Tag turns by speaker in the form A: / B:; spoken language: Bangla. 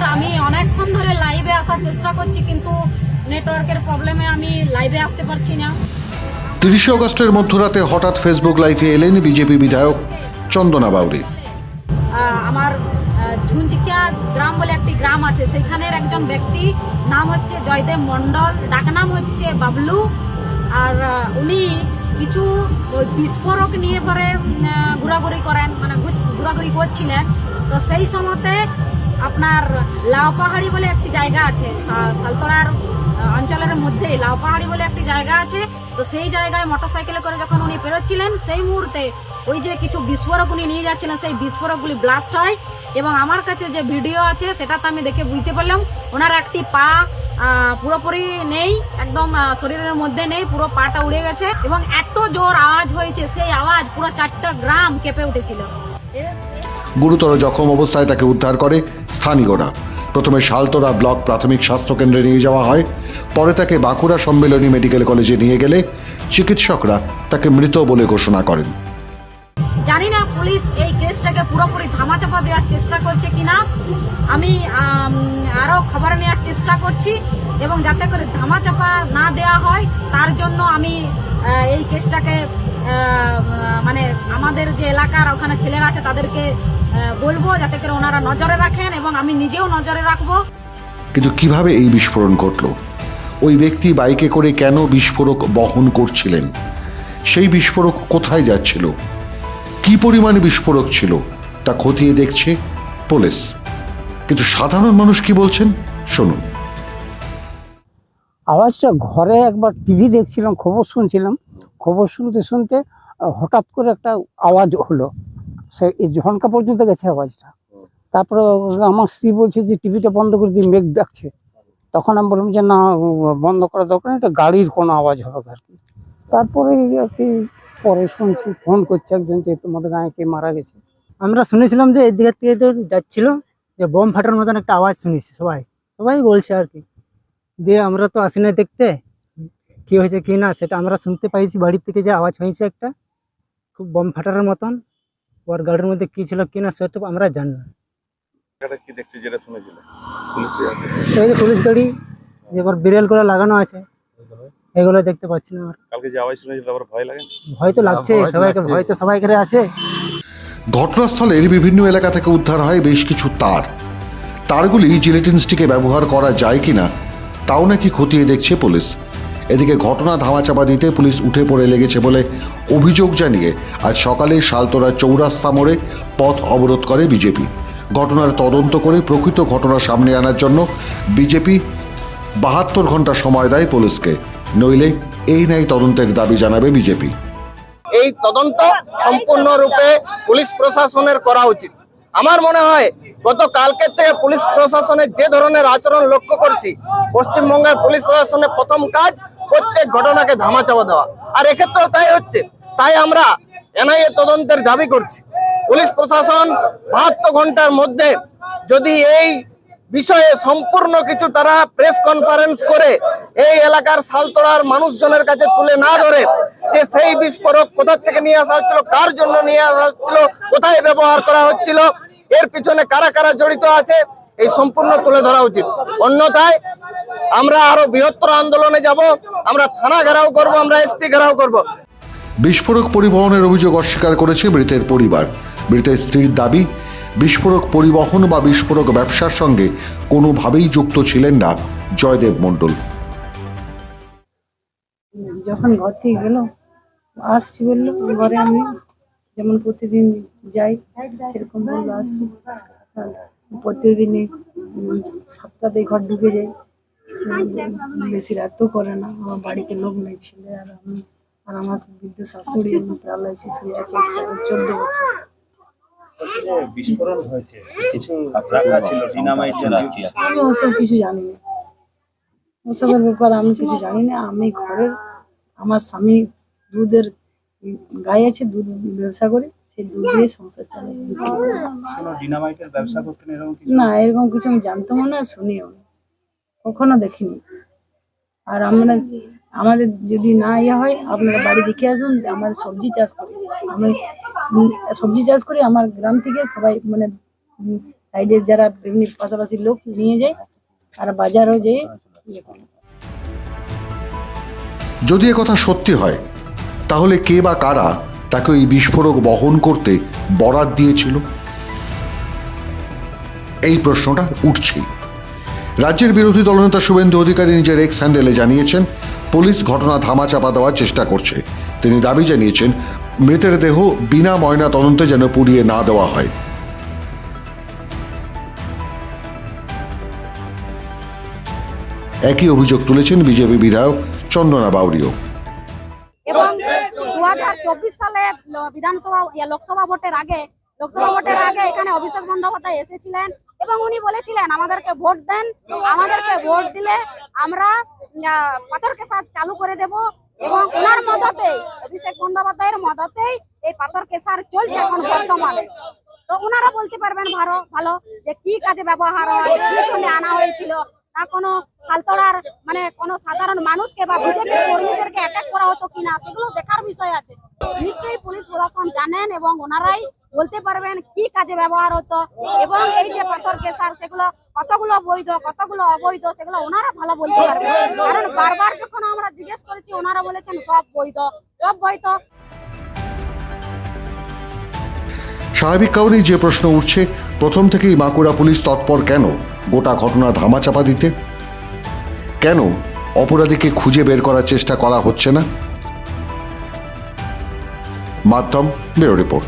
A: স্যার আমি অনেকক্ষণ ধরে লাইভে আসার চেষ্টা করছি কিন্তু নেটওয়ার্কের প্রবলেমে আমি লাইভে আসতে পারছি না।
B: তিরিশে অগস্টের মধ্যরাতে হঠাৎ ফেসবুক লাইভে এলেন বিজেপি বিধায়ক চন্দনা বাউরি
A: আমার আহ, গ্রাম বলে একটি গ্রাম আছে সেখানের একজন ব্যক্তি নাম হচ্ছে জয়দেব মণ্ডল ডাকনাম হচ্ছে বাবলু আর উনি কিছু ওই বিস্ফোরক নিয়ে পরে ঘোরাঘুরি করেন মানে ঘোরাঘুরি করছিলেন। তো সেই সময়তে আপনার লাউ পাহাড়ি বলে একটি জায়গা আছে, সা- সালতোড়ার অঞ্চলের মধ্যে লাউ পাহাড়ি বলে একটি জায়গা আছে। তো সেই জায়গায় মোটরসাইকেলে করে যখন উনি পেরোচ্ছিলেন সেই মুহূর্তে ওই যে কিছু বিস্ফোরক উনি নিয়ে যাচ্ছিলেন, সেই বিস্ফোরকগুলি ব্লাস্ট হয় এবং আমার কাছে যে ভিডিও আছে, সেটা তো আমি দেখে বুঝতে পারলাম। ওনার একটি পা পুরোপুরি নেই, একদম শরীরের মধ্যে নেই, পুরো পাটা উড়ে গেছে এবং এত জোর আওয়াজ হয়েছে, সেই আওয়াজ পুরো চারটা গ্রাম কেঁপে উঠেছিল।
B: গুরুতর জখম অবস্থায় তাকে উদ্ধার করে স্থানীয়রা। প্রথমে শালতোরা ব্লক প্রাথমিক স্বাস্থ্য কেন্দ্রে নিয়ে যাওয়া হয়। পরে তাকে বাঁকুড়া সম্মেলনী মেডিকেল কলেজে নিয়ে গেলে চিকিৎসকরা তাকে মৃত বলে ঘোষণা করেন।
A: জানি না পুলিশ এই কেসটাকে পুরোপুরি ধামাচাপা দেওয়ার চেষ্টা করছে কিনা। আমি আম, আরও খবর নেওয়ার চেষ্টা করছি এবং যাতে করে ধামাচাপা না দেওয়া হয় তার জন্য আমি এই কেসটাকে মানে আমাদের যে এলাকার ওখানে ছেলেরা আছে তাদেরকে বলব যাতে করে ওনারা নজরে রাখেন এবং আমি নিজেও নজরে রাখব।
B: কিন্তু কীভাবে এই বিস্ফোরণ ঘটল? ওই ব্যক্তি বাইকে করে কেন বিস্ফোরক বহন করছিলেন? সেই বিস্ফোরক কোথায় যাচ্ছিল? কি পরিমাণে বিস্ফোরক ছিল তা খতিয়ে দেখছে পুলিশ। কিন্তু সাধারণ মানুষ কি বলছেন? শুনুন।
C: আওয়াজটা ঘরে একবার টিভি দেখছিলাম খবর শুনছিলাম। খবর শুনতে শুনতে হঠাৎ করে একটা আওয়াজ হলো। সে ঝনকা পর্যন্ত গেছে আওয়াজটা। তারপরে আমার স্ত্রী বলছে যে, টিভিটা বন্ধ করে দিয়ে মেঘ ডাকছে। তখন আমি বললাম যে, না, বন্ধ করা দরকার এটা গাড়ির কোনো আওয়াজ হবে আর কি। তারপরে আর কি পরে শুনছি, ফোন করছে একজন যে, তোমাদের গায়ে কে মারা গেছে?
D: আমরা শুনেছিলাম যে, এদিকে থেকে তো যাচ্ছিল, যে বোম ফাটার মতন একটা আওয়াজ শুনেছি সবাই। সবাই বলছে আর কি। দিয়ে আমরা তো আসি না দেখতে, কি হয়েছে, কি না, সেটা আমরা শুনতে পাইছি, বাড়ির থেকে যে আওয়াজ হয়েছে একটা, খুব বোম ফাটার মতন। ওর গাড়ির মধ্যে কি ছিল কি না সেটা আমরা জানি না।
E: কি দেখছি যেটা শুনেছিলে? পুলিশ
D: এই যে পুলিশ গাড়ি এবার বিড়াল করে লাগানো আছে এগুলো দেখতে পাচ্ছি না
E: কালকে যে আওয়াজ শুনেছিল আবার ভয় লাগে
D: ভয় তো লাগছে সবাইকে ভয় তো সবাই ঘরে আছে।
B: ঘটনাস্থলের বিভিন্ন এলাকা থেকে উদ্ধার হয় বেশ কিছু তার। তারগুলি জিলেটিন স্টিকে ব্যবহার করা যায় কিনা তাও নাকি খতিয়ে দেখছে পুলিশ। এদিকে ঘটনা ধামাচাপা দিতে পুলিশ উঠে পড়ে লেগেছে বলে অভিযোগ জানিয়ে আজ সকালে শালতোরা চৌরাস্তা মোড়ে পথ অবরোধ করে বিজেপি। ঘটনার তদন্ত করে প্রকৃত ঘটনা সামনে আনার জন্য বিজেপি বাহাত্তর ঘণ্টা সময় দেয় পুলিশকে। নইলে এই নাই তদন্তের দাবি জানাবে বিজেপি।
F: এই তদন্ত সম্পূর্ণরূপে পুলিশ প্রশাসনের করা উচিত। আমার মনে হয় গত কালকের থেকে পুলিশ প্রশাসনের যে ধরনের আচরণ লক্ষ্য করছি, পশ্চিমবঙ্গের পুলিশ প্রশাসনের প্রথম কাজ প্রত্যেক ঘটনাকে ধামাচাপা দেওয়া। আর এক্ষেত্রেও তাই হচ্ছে। তাই আমরা এনআইএ তদন্তের দাবি করছি। পুলিশ প্রশাসন বাহাত্তর ঘণ্টার মধ্যে যদি এই বিষয়ে সম্পূর্ণ কিছু তারা প্রেস কনফারেন্স করে এই এলাকার সালতোড়ার মানুষজনের কাছে তুলে না ধরে যে সেই বিস্ফোরক কোথা থেকে নিয়ে আসা হচ্ছিল, কার জন্য নিয়ে আসা হচ্ছিল, কোথায় ব্যবহার করা হচ্ছিল, এর পিছনে কারা কারা জড়িত আছে, এই সম্পূর্ণ তুলে ধরা উচিত। অন্যথায় আমরা আরও বৃহত্তর আন্দোলনে যাব, আমরা থানা ঘেরাও করব, আমরা এসপি ঘেরাও করব।
B: বিস্ফোরক পরিবহনের অভিযোগ অস্বীকার করেছে মৃতের পরিবার। মৃতের স্ত্রীর দাবি বিস্ফোরক পরিবহন বা বিস্ফোরক ব্যবসার সঙ্গে কোনোভাবেই যুক্ত ছিলেন না জয়দেব মণ্ডল।
G: যখন ঘর থেকে গেল আসছি বলল ঘরে আমি যেমন প্রতিদিন যাই সেরকম বলল আসছি। উম, সাতটাতে ঘর ঢুকে যাই বেশি রাতও করে না আমার বাড়িতে লোক নেই ছেলে আর আমি। আর আমার বৃদ্ধ শাশুড়ি প্যারালাইসিস হয়ে আছে চোদ্দ বছর
H: বিস্ফোরণ হয়েছে। কিছু রাখা ছিল ডিনামাইট জাতীয়
G: আমি ওসব কিছু জানি না। ওসবের ব্যাপারে আমি কিছু জানি না। আমি ঘরের আমার স্বামী দুধের আছে দুধ ব্যবসা করে সেই দুধ দিয়ে সংসার চালাই
H: কোনো ডিনামাইটের ব্যবসা করতেন এরকম কিছু?
G: না এরকম কিছু আমি জানতামও না শুনিও না। কখনো দেখিনি। আর আমরা আমাদের যদি না ইয়ে হয়, আপনারা বাড়ি দেখে আসুন, আমাদের সবজি চাষ করি। আমি সবজি চাষ করি, আমার গ্রাম থেকে সবাই মানে সাইডের যারা এমনি পাশাপাশি লোক নিয়ে যায় আর বাজারও যেয়ে ইয়ে।
B: যদি কথা সত্যি হয়, তাহলে কে বা কারা তাকে ওই বিস্ফোরক বহন করতে বরাত দিয়েছিল? এই প্রশ্নটা উঠছেই। রাজ্যের বিরোধী দলনেতা শুভেন্দু অধিকারী নিজের এক্স হ্যান্ডেলে জানিয়েছেন পুলিশ ঘটনা ধামাচাপা দেওয়ার চেষ্টা করছে। তিনি দাবি জানিয়েছেন, মৃতের দেহ বিনা ময়না তদন্তে যেন পুড়িয়ে না দেওয়া হয়। একই অভিযোগ তুলেছেন বিজেপি বিধায়ক চন্দনা বাউরিও।
A: এবং দু হাজার চব্বিশ সালে বিধানসভা লোকসভা ভোটের আগে, লোকসভা ভোটের আগে এখানে অভিষেক বন্দ্যোপাধ্যায় এসেছিলেন। এবং উনি বলেছিলেন, আমাদেরকে ভোট দেন, আমাদেরকে ভোট দিলে আমরা পাথরকে সাথ চালু করে দেব এবং ওনার মদতেই, অভিষেক বন্দ্যোপাধ্যায়ের মদতেই এই পাথর কেসার চলছে এখন বর্তমানে। তো ওনারা বলতে পারবেন ভালো ভালো যে কি কাজে ব্যবহার হয়, কি আনা হয়েছিল কোনো সালতড়ার মানে কোনো সাধারণ মানুষকে বা বিজেপি কর্মীদেরকে অ্যাটাক করা হতো কিনা, সেগুলো দেখার বিষয় আছে। নিশ্চয়ই পুলিশ প্রশাসন জানেন এবং ওনারাই বলতে পারবেন কি কাজে ব্যবহার হতো এবং এই যে পাথর কেসার, সেগুলো কতগুলো বৈধ, কতগুলো অবৈধ, সেগুলো ওনারা ভালো বলতে পারবেন। কারণ বারবার যখন আমরা জিজ্ঞেস করেছি, ওনারা বলেছেন সব বৈধ সব বৈধ।
B: স্বাভাবিক কারণেই যে প্রশ্ন উঠছে, প্রথম থেকেই মাকুড়া পুলিশ তৎপর কেন গোটা ঘটনা ধামাচাপা দিতে? কেন অপরাধীকে খুঁজে বের করার চেষ্টা করা হচ্ছে না? মাধ্যম ব্যুরো রিপোর্ট।